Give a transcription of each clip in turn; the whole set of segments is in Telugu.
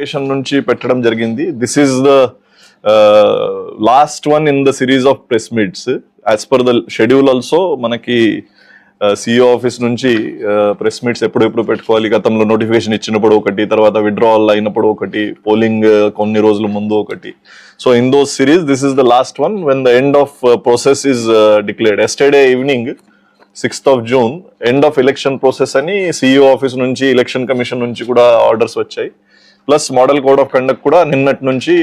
లొకేషన్ నుంచి పెట్టడం జరిగింది. This is the last one in the series of press meets as per the schedule also మనకి సిఇఓ ఆఫీస్ నుంచి ప్రెస్ మీట్స్ ఎప్పుడెప్పుడు పెట్టుకోవాలి? గతంలో నోటిఫికేషన్ ఇచ్చినప్పుడు ఒకటి తర్వాత విడ్రావల్ అయినప్పుడు ఒకటి పోలింగ్ కొన్ని రోజుల ముందు ఒకటి. So in those series this is the last one when the end of process is declared yesterday evening sixth of June end of election process అని సిఇఓ ఆఫీస్ నుంచి ఎలక్షన్ కమిషన్ నుంచి కూడా ఆర్డర్స్ వచ్చాయి. Plus model code of conduct కూడా నిన్నటి నుంచి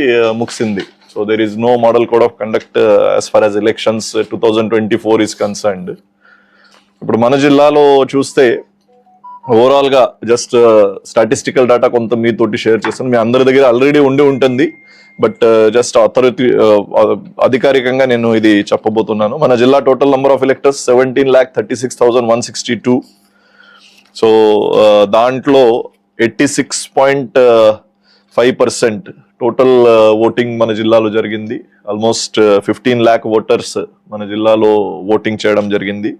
ముగిసింది. So there is no model code of conduct as far as elections two thousand twenty four is concerned ఇప్పుడు మన జిల్లాలో చూస్తే ఓవరాల్గా జస్ట్ స్టాటిస్టికల్ డేటా కొంత మీతోటి షేర్ చేస్తాను. మీ అందరి దగ్గర ఆల్రెడీ ఉండి ఉంటుంది. బట్ జస్ట్ అథారిటీ అధికారికంగా నేను ఇది చెప్పబోతున్నాను. మన జిల్లా total number of electors seventeen lakh thirty six thousand one sixty two so దాంట్లో eighty six point five percent total voting మన జిల్లాలో జరిగింది. ఆల్మోస్ట్ ఫిఫ్టీన్ ల్యాక్ ఓటర్స్ మన జిల్లాలో ఓటింగ్ చేయడం జరిగింది.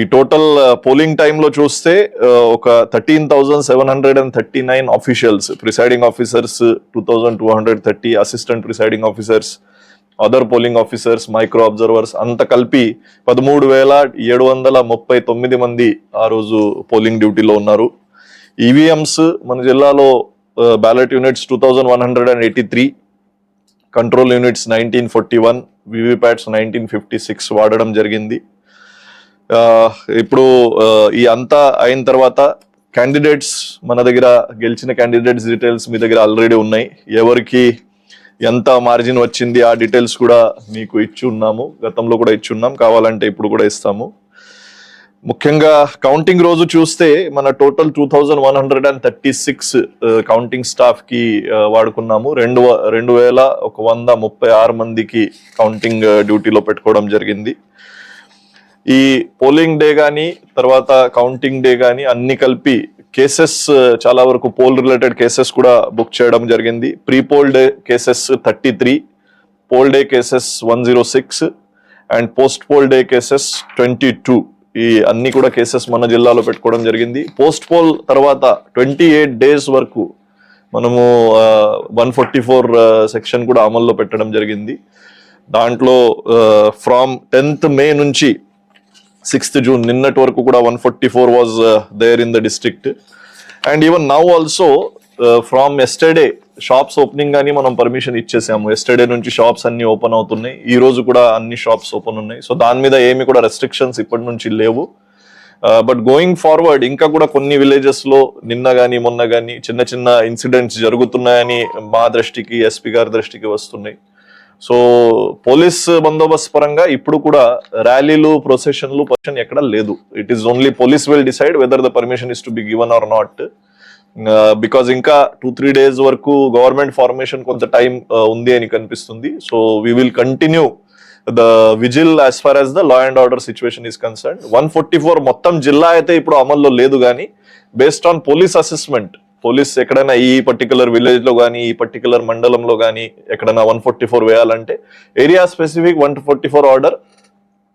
ఈ టోటల్ పోలింగ్ టైంలో చూస్తే uh, ఒక thirteen thousand seven hundred and thirty nine officials presiding officers two thousand two hundred thirty assistant presiding officers other polling officers micro observers అంత కలిపి పదమూడు వేల ఏడు వందల ముప్పై తొమ్మిది మంది ఆ రోజు పోలింగ్ డ్యూటీలో ఉన్నారు. ఈవీఎంస్ మన జిల్లాలో ballot units two thousand one hundred and eighty three control units nineteen forty one VVPATs nineteen fifty six వాడడం జరిగింది. ఇప్పుడు ఈ అంతా అయిన తర్వాత క్యాండిడేట్స్ మన దగ్గర గెలిచిన క్యాండిడేట్స్ డీటెయిల్స్ మీ దగ్గర ఆల్రెడీ ఉన్నాయి. ఎవరికి ఎంత మార్జిన్ వచ్చింది ఆ డీటెయిల్స్ కూడా మీకు ఇచ్చి ఉన్నాము. గతంలో కూడా ఇచ్చి ఉన్నాం. కావాలంటే ఇప్పుడు కూడా ఇస్తాము. ముఖ్యంగా కౌంటింగ్ రోజు చూస్తే మన total two thousand one hundred and thirty six counting స్టాఫ్కి వాడుకున్నాము. రెండు రెండు వేల ఒక వంద ముప్పై ఆరు మందికి కౌంటింగ్ డ్యూటీలో uh, పెట్టుకోవడం జరిగింది. ఈ పోలింగ్ డే కానీ తర్వాత కౌంటింగ్ డే కానీ అన్ని కలిపి కేసెస్ uh, చాలా వరకు పోల్ రిలేటెడ్ కేసెస్ కూడా బుక్ చేయడం జరిగింది. Pre poll day cases thirty three poll day cases one zero six and post poll day cases twenty two ఈ అన్ని కూడా కేసెస్ మన జిల్లాలో పెట్టుకోవడం జరిగింది. పోస్ట్ పోల్ తర్వాత ట్వంటీ ఎయిట్ డేస్ వరకు మనము వన్ ఫార్టీ ఫోర్ సెక్షన్ కూడా అమల్లో పెట్టడం జరిగింది. దాంట్లో ఫ్రామ్ టెన్త్ మే నుంచి సిక్స్త్ జూన్ నిన్నటి వరకు కూడా one forty four was there in the district and even now also from yesterday shops opening కానీ మనం పర్మిషన్ ఇచ్చేసాము. ఎస్టర్డే నుంచి షాప్స్ అన్ని ఓపెన్ అవుతున్నాయి. ఈ రోజు కూడా అన్ని షాప్స్ ఓపెన్ ఉన్నాయి. సో దాని మీద ఏమి కూడా రెస్ట్రిక్షన్స్ ఇప్పటి నుంచి లేవు. బట్ గోయింగ్ ఫార్వర్డ్ ఇంకా కూడా కొన్ని విలేజెస్లో నిన్న కానీ మొన్న కానీ చిన్న చిన్న ఇన్సిడెంట్స్ జరుగుతున్నాయని మా దృష్టికి ఎస్పీ గారి దృష్టికి వస్తున్నాయి. సో పోలీస్ బందోబస్తు పరంగా ఇప్పుడు కూడా ర్యాలీలు ప్రొసెషన్లు పర్షన్ ఎక్కడ లేదు. It is only police will decide whether the permission is to be given or not because ఇంకా టూ త్రీ డేస్ వరకు గవర్నమెంట్ ఫార్మేషన్ కొంత టైం ఉంది అని కనిపిస్తుంది. So we will continue the vigil as far as the law and order situation is concern one forty four మొత్తం జిల్లా అయితే ఇప్పుడు అమల్లో లేదు కానీ based on police assessment police ఎక్కడైనా ఈ పర్టికులర్ విలేజ్లో కానీ ఈ పర్టికులర్ మండలంలో కానీ ఎక్కడైనా వన్ ఫార్టీ ఫోర్ వేయాలంటే area specific one forty four order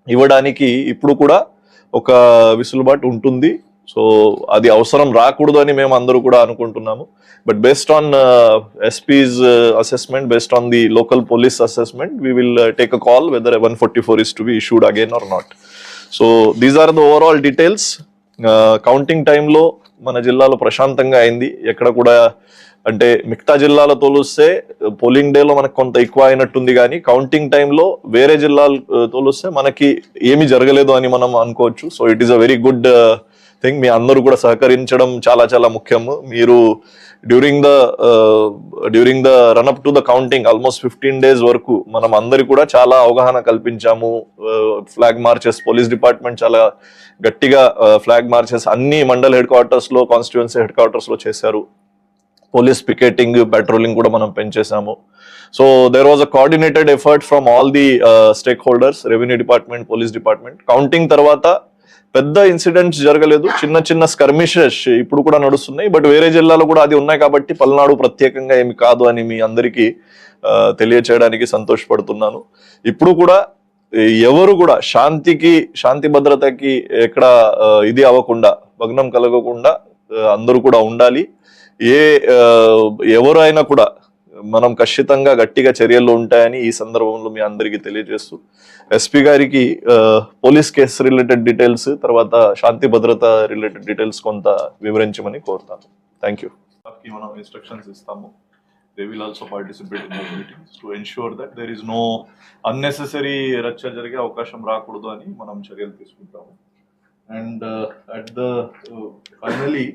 ఇవ్వడానికి ఇప్పుడు కూడా ఒక విసులుబాటు ఉంటుంది. సో అది అవసరం రాకూడదు అని మేము అందరూ కూడా అనుకుంటున్నాము. But based on SPs assessment based on the local police assessment we will take a call whether one forty four is to be issued again or not so these are the overall details counting టైంలో మన జిల్లాలో ప్రశాంతంగా అయింది. ఎక్కడ కూడా అంటే మిగతా జిల్లాల తోలుస్తే uh, పోలింగ్ డేలో మనకు కొంత ఎక్కువ అయినట్టుంది కానీ కౌంటింగ్ టైంలో వేరే జిల్లాలు uh, తోలుస్తే మనకి ఏమి జరగలేదు అని మనం అనుకోవచ్చు. So it is a very good thing మీ అందరూ కూడా సహకరించడం చాలా చాలా ముఖ్యము మీరు during the during the run up to the counting almost fifteen days వరకు మనం అందరి కూడా చాలా అవగాహన కల్పించాము. ఫ్లాగ్ మార్చెస్ పోలీస్ డిపార్ట్మెంట్ చాలా గట్టిగా uh, ఫ్లాగ్ మార్చెస్ అన్ని మండల్ హెడ్ క్వార్టర్స్లో కాన్స్టిట్యువెన్సీ హెడ్ క్వార్టర్స్లో చేశారు. పోలీస్ పికెటింగ్ పెట్రోలింగ్ కూడా మనం పెంచేసాము so there was a coordinated effort from all the holders revenue department police department counting తర్వాత పెద్ద ఇన్సిడెంట్స్ జరగలేదు. చిన్న చిన్న స్కర్మిషెస్ ఇప్పుడు కూడా నడుస్తున్నాయి. బట్ వేరే జిల్లాలో కూడా అది ఉన్నాయి కాబట్టి పల్నాడు ప్రత్యేకంగా ఏమి కాదు అని మీ అందరికీ తెలియచేయడానికి సంతోషపడుతున్నాను. ఇప్పుడు కూడా ఎవరు కూడా శాంతికి శాంతి భద్రతకి ఎక్కడ ఇది అవ్వకుండా భగ్నం కలగకుండా అందరూ కూడా ఉండాలి. ఏ ఎవరు అయినా కూడా మనం ఖచ్చితంగా గట్టిగా చర్యలు ఉంటాయని ఈ సందర్భంలో మీ అందరికీ తెలియజేస్తూ ఎస్పీ గారికి పోలీస్ కేసు రిలేటెడ్ డీటెయిల్స్ తర్వాత శాంతి భద్రత రిలేటెడ్ డీటెయిల్స్ కొంత వివరించమని కోరుతాను. థ్యాంక్ యూ మనం ఇన్స్ట్రక్షన్స్ ఇస్తాము. They will also participate in those meetings to ensure that there is no unnecessary రచ్చ జరిగే అవకాశం రాకూడదు అని మనం చర్యలు తీసుకుంటాము. And at the finally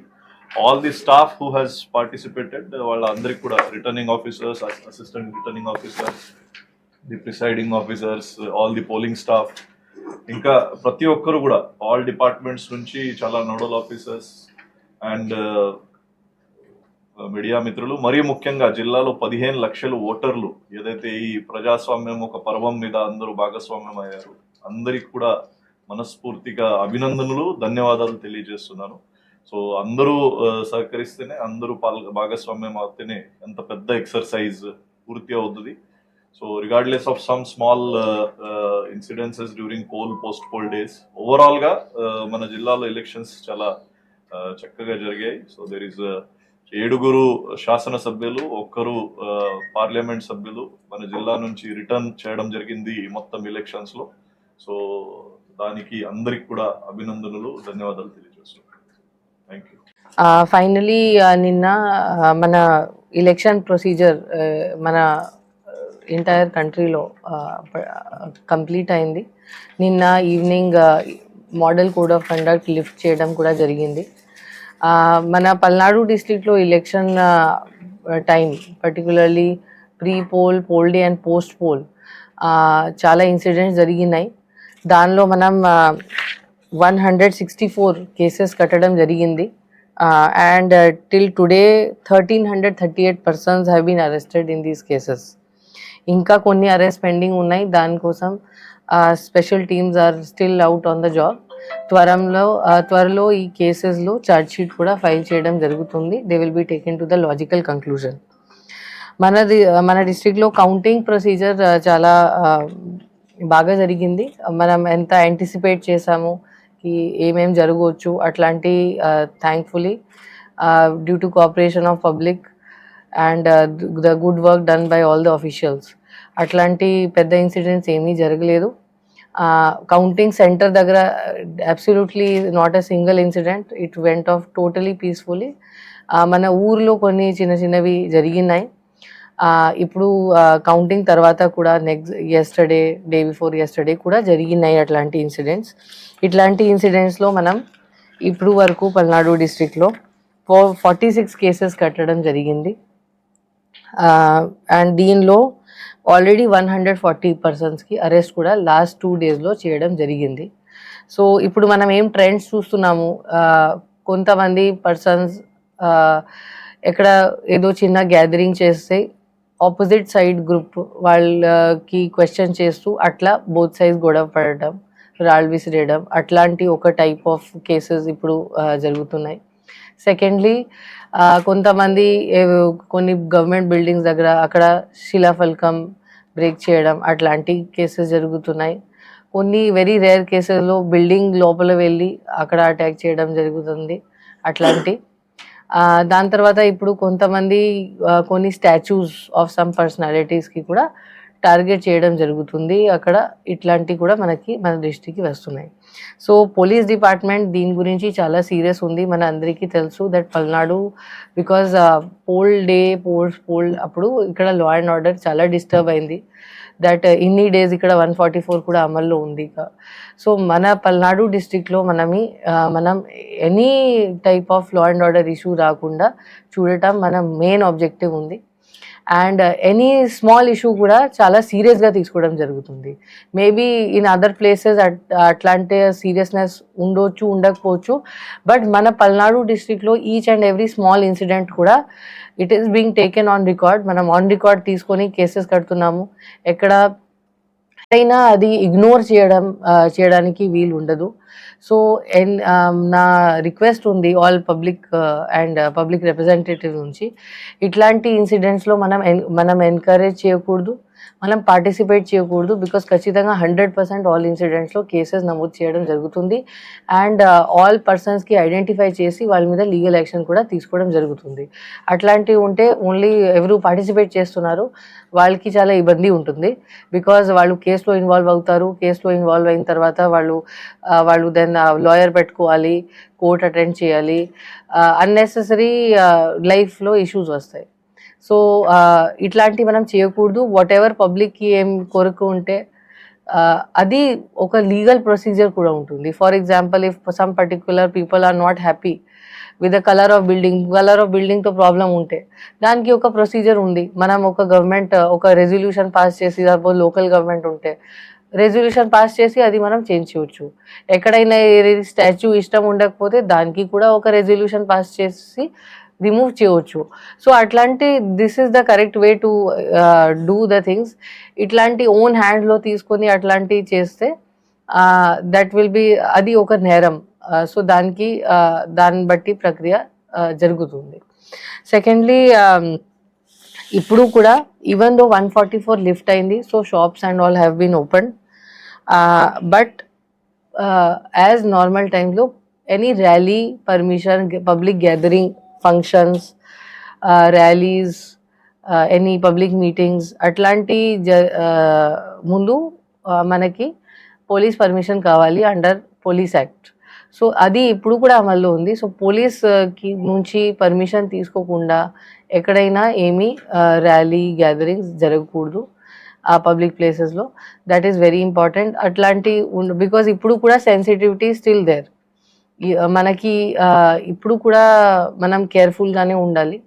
all the staff who has participated వాళ్ళందరికీ కూడా returning officers assistant returning officers the presiding officers all the polling staff ఇంకా ప్రతి ఒక్కరు కూడా ఆల్ డిపార్ట్మెంట్స్ నుంచి చాలా నోడల్ ఆఫీసర్స్ అండ్ మీడియా మిత్రులు మరీ ముఖ్యంగా జిల్లాలో పదిహేను లక్షలు ఓటర్లు ఏదైతే ఈ ప్రజాస్వామ్యం ఒక పర్వం మీద అందరూ భాగస్వామ్యం అయ్యారు అందరికి కూడా మనస్ఫూర్తిగా అభినందనలు ధన్యవాదాలు తెలియజేస్తున్నాను. సో అందరూ సహకరిస్తేనే అందరూ పాల్ భాగస్వామ్యం అవుతేనే ఎంత పెద్ద ఎక్సర్సైజ్ పూర్తి అవుతుంది. So regardless of some small incidences during poll post poll days ఓవరాల్గా మన జిల్లాలో ఎలక్షన్స్ చాలా చక్కగా జరిగాయి. సో దెర్ ఈస్ ఏడుగురు శాసనసభ్యులు ఒక్కరు పార్లమెంట్ సభ్యులు మన జిల్లా నుంచి రిటర్న్ చేయడం జరిగింది మొత్తం ఎలక్షన్స్లో సో దానికి అందరికి కూడా అభినందనలు ధన్యవాదాలు తెలియజేస్తున్నాను. ఫైనలీ నిన్న మన ఎలక్షన్ ప్రొసీజర్ మన ఎంటైర్ కంట్రీలో కంప్లీట్ అయింది. నిన్న evening model code of conduct lift చేయడం కూడా జరిగింది. మన పల్నాడు డిస్ట్రిక్ట్లో election time particularly pre poll poll day and post poll చాలా ఇన్సిడెంట్స్ జరిగినాయి. దానిలో మనం one hundred sixty four cases కట్టడం జరిగింది. And till today thirteen hundred thirty eight persons have been arrested in these cases ఇంకా కొన్ని అరెస్ట్ పెండింగ్ ఉన్నాయి. దానికోసం special teams are still out on the job త్వరంలో త్వరలో ఈ కేసెస్లో ఛార్జ్ షీట్ కూడా ఫైల్ చేయడం జరుగుతుంది. They will be taken to the logical conclusion మన మన డిస్ట్రిక్ట్లో కౌంటింగ్ ప్రొసీజర్ చాలా బాగా జరిగింది. మనం ఎంత యాంటిసిపేట్ చేసాము కి ఏమేం జరగవచ్చు అట్లాంటి thankfully due to cooperation of public and the good work done by all the officials అట్లాంటి పెద్ద ఇన్సిడెంట్స్ ఏమీ జరగలేదు. కౌంటింగ్ సెంటర్ దగ్గర absolutely not a single incident it went off totally peacefully మన ఊర్లో కొన్ని చిన్న చిన్నవి జరిగినాయి. ఇప్పుడు కౌంటింగ్ తర్వాత కూడా next yesterday day before yesterday కూడా జరిగినాయి అట్లాంటి ఇన్సిడెంట్స్ ఇట్లాంటి ఇన్సిడెంట్స్లో మనం ఇప్పుడు వరకు పల్నాడు డిస్ట్రిక్ట్లో ఫో ఫార్టీ సిక్స్ కేసెస్ కట్టడం జరిగింది. అండ్ దీనిలో ఆల్రెడీ వన్ హండ్రెడ్ ఫార్టీ పర్సన్స్కి అరెస్ట్ కూడా లాస్ట్ టూ డేస్లో చేయడం జరిగింది. సో ఇప్పుడు మనం ఏం ట్రెండ్స్ చూస్తున్నాము? కొంతమంది పర్సన్స్ ఎక్కడ ఏదో చిన్న గ్యాదరింగ్ చేస్తే ఆపోజిట్ సైడ్ గ్రూప్ వాళ్ళకి క్వశ్చన్ చేస్తూ అట్లా బోత్ సైజ్ గొడవ పడటం రాళ్ళు విసిరేయడం అట్లాంటి ఒక టైప్ ఆఫ్ కేసెస్ ఇప్పుడు జరుగుతున్నాయి. సెకండ్లీ కొంతమంది ఏ- కొన్ని గవర్నమెంట్ బిల్డింగ్స్ దగ్గర అక్కడ శిలాఫలకం బ్రేక్ చేయడం అట్లాంటి కేసెస్ జరుగుతున్నాయి. కొన్ని వెరీ రేర్ కేసెస్లో బిల్డింగ్ లోపల వెళ్ళి అక్కడ అటాక్ చేయడం జరుగుతుంది. అట్లాంటి దాని తర్వాత ఇప్పుడు కొంతమంది కొన్ని స్టాచ్యూస్ ఆఫ్ సమ్ పర్సనాలిటీస్కి కూడా టార్గెట్ చేయడం జరుగుతుంది. అక్కడ ఇట్లాంటివి కూడా మనకి మన దృష్టికి వస్తున్నాయి. సో పోలీస్ డిపార్ట్మెంట్ దీని గురించి చాలా సీరియస్ ఉంది. మన అందరికీ తెలుసు that Palnadu because poll day polls poll అప్పుడు ఇక్కడ లా అండ్ ఆర్డర్ చాలా డిస్టర్బ్ అయింది. దట్ ఇన్ని డేస్ ఇక్కడ వన్ ఫార్టీ ఫోర్ కూడా అమల్లో ఉంది ఇక. సో మన పల్నాడు డిస్టిక్లో మనమి మనం any type of law and order issue రాకుండా చూడటం మన మెయిన్ ఆబ్జెక్టివ్ ఉంది. అండ్ ఎనీ స్మాల్ ఇష్యూ కూడా చాలా సీరియస్గా తీసుకోవడం జరుగుతుంది. మేబీ ఇన్ అదర్ ప్లేసెస్ అట్లాంటి సీరియస్నెస్ ఉండొచ్చు ఉండకపోవచ్చు. బట్ మన పల్నాడు డిస్ట్రిక్ట్లో each and every small incident కూడా it is being taken on record. మనం ఆన్ రికార్డ్ తీసుకొని కేసెస్ కడుతున్నాము. ఎక్కడ అయినా అది ఇగ్నోర్ చేయడం చేయడానికి వీలు ఉండదు సో ఎన్ నా రిక్వెస్ట్ ఉంది all public and public representative నుంచి. ఇట్లాంటి ఇన్సిడెంట్స్లో మనం మనం ఎన్కరేజ్ చేయకూడదు. మనం పార్టిసిపేట్ చేయకూడదు బికాస్ ఖచ్చితంగా హండ్రెడ్ పర్సెంట్ ఆల్ ఇన్సిడెంట్స్లో కేసెస్ నమోదు చేయడం జరుగుతుంది. అండ్ ఆల్ పర్సన్స్కి ఐడెంటిఫై చేసి వాళ్ళ మీద లీగల్ యాక్షన్ కూడా తీసుకోవడం జరుగుతుంది. అట్లాంటివి ఉంటే ఓన్లీ ఎవరు పార్టిసిపేట్ చేస్తున్నారు వాళ్ళకి చాలా ఇబ్బంది ఉంటుంది. బికాజ్ వాళ్ళు కేసులో ఇన్వాల్వ్ అవుతారు కేసులో ఇన్వాల్వ్ అయిన తర్వాత వాళ్ళు uh, వాళ్ళు దెన్ లాయర్ uh, పెట్టుకోవాలి కోర్ట్ అటెండ్ చేయాలి. అన్నెసెసరీ లైఫ్లో ఇష్యూస్ వస్తాయి. సో ఇట్లాంటివి మనం చేయకూడదు. వాట్ ఎవర్ పబ్లిక్కి ఏం కొరకు ఉంటే అది ఒక లీగల్ ప్రొసీజర్ కూడా ఉంటుంది. For example if some particular people are not happy with the colour of building colour of బిల్డింగ్తో problem ఉంటే దానికి ఒక ప్రొసీజర్ ఉంది. మనం ఒక గవర్నమెంట్ ఒక రెజల్యూషన్ పాస్ చేసి సపోజ్ లోకల్ గవర్నమెంట్ ఉంటే రెజల్యూషన్ పాస్ చేసి అది మనం చేంజ్ చేయొచ్చు. ఎక్కడైనా స్టాచ్యూ ఇష్టం ఉండకపోతే దానికి కూడా ఒక రెజల్యూషన్ పాస్ చేసి రిమూవ్ చేయవచ్చు. సో అట్లాంటి this is the correct way to do the things ఇట్లాంటి ఓన్ హ్యాండ్లో తీసుకొని అట్లాంటివి చేస్తే దట్ విల్ బి అది ఒక నేరం. Uh, సో దానికి uh, దాన్ని బట్టి ప్రక్రియ uh, జరుగుతుంది. సెకండ్లీ um, ఇప్పుడు కూడా even though one forty four lift అయింది so shops and all have been open but as normal టైంలో any rally permission public gathering functions rallies any public meetings అట్లాంటి జ ముందు మనకి పోలీస్ పర్మిషన్ కావాలి అండర్ పోలీస్ యాక్ట్. సో అది ఇప్పుడు కూడా అమల్లో ఉంది. సో పోలీస్కి నుంచి పర్మిషన్ తీసుకోకుండా ఎక్కడైనా ఏమీ ర్యాలీ గ్యాదరింగ్స్ జరగకూడదు ఆ పబ్లిక్ ప్లేసెస్లో. That is very important. అట్లాంటి బికాజ్ ఇప్పుడు కూడా సెన్సిటివిటీ స్టిల్ దేర్. మనకి ఇప్పుడు కూడా మనం కేర్ఫుల్గానే ఉండాలి.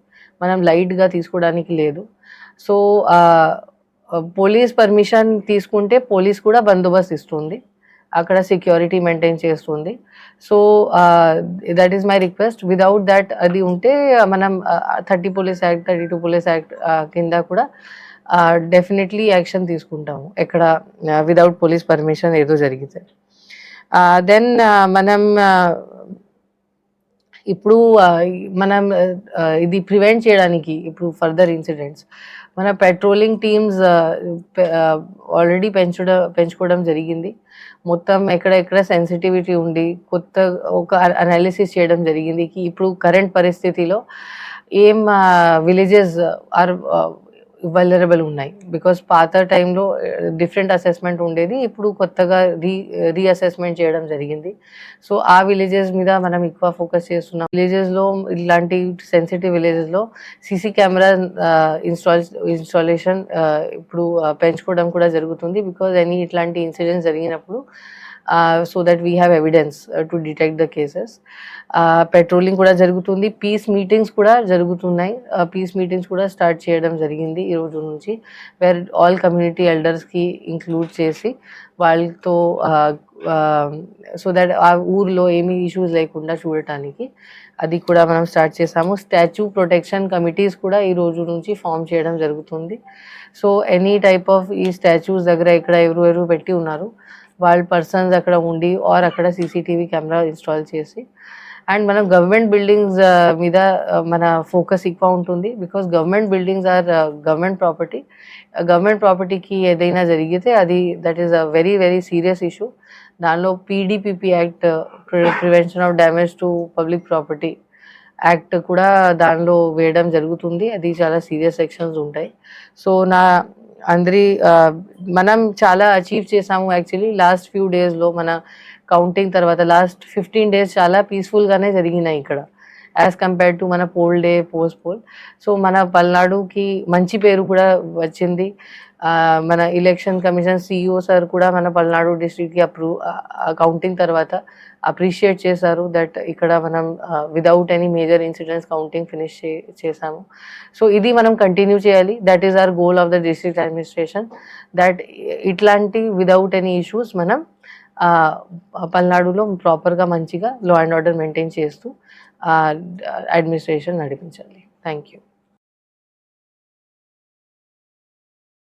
మనం లైట్గా తీసుకోవడానికి లేదు. సో పోలీస్ పర్మిషన్ తీసుకుంటే పోలీస్ కూడా బందోబస్తు ఇస్తుంది. అక్కడ సెక్యూరిటీ మెయింటైన్ చేస్తుంది. So that is my request without that అది ఉంటే మనం thirty police act thirty two police act కింద కూడా డెఫినెట్లీ యాక్షన్ తీసుకుంటాము. ఎక్కడ విదౌట్ పోలీస్ పర్మిషన్ ఏదో జరిగితే. దెన్ మనం ఇప్పుడు మనం ఇది ప్రివెంట్ చేయడానికి ఇప్పుడు ఫర్దర్ ఇన్సిడెంట్స్ మన పెట్రోలింగ్ టీమ్స్ ఆల్రెడీ పెంచడం పెంచుకోవడం జరిగింది. మొత్తం ఎక్కడెక్కడ సెన్సిటివిటీ ఉండి కొత్త ఒక అనాలిసిస్ చేయడం జరిగింది. ఇప్పుడు కరెంట్ పరిస్థితిలో ఏం విలేజెస్ ఆర్ వలరబుల్ ఉన్నాయి. బికాస్ పాత టైంలో డిఫరెంట్ అసెస్మెంట్ ఉండేది. ఇప్పుడు కొత్తగా రీ రీఅసెస్మెంట్ eh, చేయడం జరిగింది. సో ఆ విలేజెస్ మీద మనం ఎక్కువ ఫోకస్ చేస్తున్నాం. విలేజెస్లో ఇలాంటి సెన్సిటివ్ విలేజెస్లో సీసీ కెమెరా ఇన్స్టాల్ ఇన్స్టాలేషన్ ఇప్పుడు eh, పెంచుకోవడం కూడా జరుగుతుంది. బికాజ్ ఎనీ ఇట్లాంటి ఇన్సిడెంట్స్ జరిగినప్పుడు so that we have evidence to detect the cases patrolling కూడా జరుగుతుంది పీస్ మీటింగ్స్ కూడా జరుగుతున్నాయి పీస్ మీటింగ్స్ కూడా స్టార్ట్ చేయడం జరిగింది ఈ రోజు నుంచి వేర్ ఆల్ కమ్యూనిటీ ఎల్డర్స్కి ఇంక్లూడ్ చేసి వాళ్ళతో సో దట్ ఆ ఊర్లో ఏమీ ఇష్యూస్ లేకుండా చూడటానికి అది కూడా మనం స్టార్ట్ చేసాము స్టాచ్యూ ప్రొటెక్షన్ కమిటీస్ కూడా ఈ రోజు నుంచి ఫామ్ చేయడం జరుగుతుంది సో ఎనీ టైప్ ఆఫ్ ఈ స్టాచ్యూస్ దగ్గర ఇక్కడ ఎవరు ఎవరు పెట్టి ఉన్నారు వాళ్ళ పర్సన్స్ అక్కడ ఉండి ఆర్ అక్కడ సీసీటీవీ కెమెరా ఇన్స్టాల్ చేసి. అండ్ మనం గవర్నమెంట్ బిల్డింగ్స్ uh, మీద uh, మన ఫోకస్ ఎక్కువ ఉంటుంది because government buildings or government property government ప్రాపర్టీకి ఏదైనా జరిగితే అది that is a very very serious issue దానిలో PDPP act prevention of damage to public property act కూడా దానిలో వేయడం జరుగుతుంది. అది చాలా సీరియస్ సెక్షన్స్ ఉంటాయి. సో నా అందరి మనం చాలా అచీవ్ చేసాము యాక్చువల్లీ లాస్ట్ ఫ్యూ డేస్లో మన కౌంటింగ్ తర్వాత లాస్ట్ ఫిఫ్టీన్ డేస్ చాలా పీస్ఫుల్గానే జరిగినాయి ఇక్కడ. యాజ్ కంపేర్ టు మన poll day post poll so మన పల్నాడుకి మంచి పేరు కూడా వచ్చింది. మన ఎలక్షన్ కమిషన్ సిఇఓ సార్ కూడా మన పల్నాడు డిస్ట్రిక్ట్కి అప్రూవ్ కౌంటింగ్ తర్వాత అప్రిషియేట్ చేశారు దట్ ఇక్కడ మనం without any major incidents counting finish చే చేసాము సో ఇది మనం కంటిన్యూ చేయాలి. That is our goal of the district administration that ఇట్లాంటి విదౌట్ ఎనీ ఇష్యూస్ మనం పల్నాడులో ప్రాపర్గా మంచిగా లా అండ్ ఆర్డర్ మెయింటైన్ చేస్తూ అడ్మినిస్ట్రేషన్ నడిపించాలి. Thank you